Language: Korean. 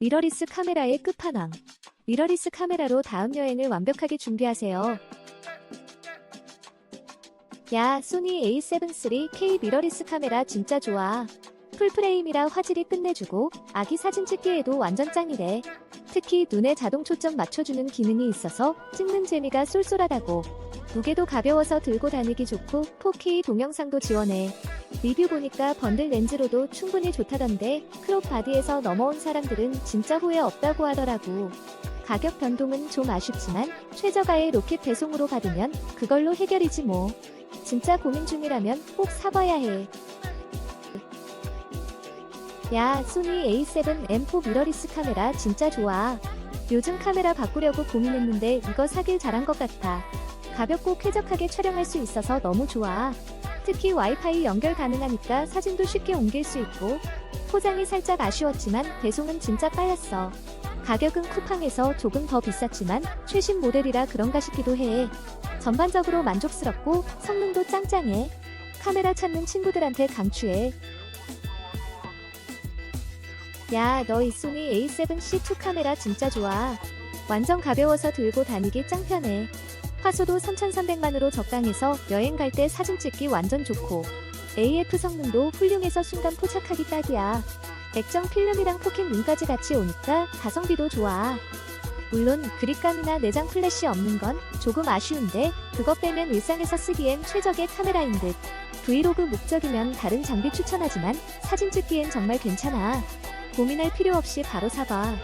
미러리스 카메라의 끝판왕. 미러리스 카메라로 다음 여행을 완벽하게 준비하세요. 야, 소니 A7 III K 미러리스 카메라 진짜 좋아. 풀프레임이라 화질이 끝내주고 아기 사진 찍기에도 완전 짱이래. 특히 눈에 자동 초점 맞춰주는 기능이 있어서 찍는 재미가 쏠쏠하다고. 무게도 가벼워서 들고 다니기 좋고 4K 동영상도 지원해. 리뷰 보니까 번들 렌즈로도 충분히 좋다던데 크롭 바디에서 넘어온 사람들은 진짜 후회 없다고 하더라고. 가격 변동은 좀 아쉽지만 최저가의 로켓 배송으로 받으면 그걸로 해결이지 뭐. 진짜 고민 중이라면 꼭 사봐야 해. 야, 소니 A7 M4 미러리스 카메라 진짜 좋아. 요즘 카메라 바꾸려고 고민했는데 이거 사길 잘한 것 같아. 가볍고 쾌적하게 촬영할 수 있어서 너무 좋아. 특히 와이파이 연결 가능하니까 사진도 쉽게 옮길 수 있고 포장이 살짝 아쉬웠지만 배송은 진짜 빨랐어. 가격은 쿠팡에서 조금 더 비쌌지만 최신 모델이라 그런가 싶기도 해. 전반적으로 만족스럽고 성능도 짱짱해. 카메라 찾는 친구들한테 강추해. 야, 너 이 소니 A7C2 카메라 진짜 좋아. 완전 가벼워서 들고 다니기 짱 편해. 화소도 3300만으로 적당해서 여행 갈 때 사진 찍기 완전 좋고 AF 성능도 훌륭해서 순간 포착하기 딱이야. 액정 필름이랑 포켓 눈까지 같이 오니까 가성비도 좋아. 물론 그립감이나 내장 플래시 없는 건 조금 아쉬운데 그거 빼면 일상에서 쓰기엔 최적의 카메라인 듯. 브이로그 목적이면 다른 장비 추천하지만 사진 찍기엔 정말 괜찮아. 고민할 필요 없이 바로 사봐.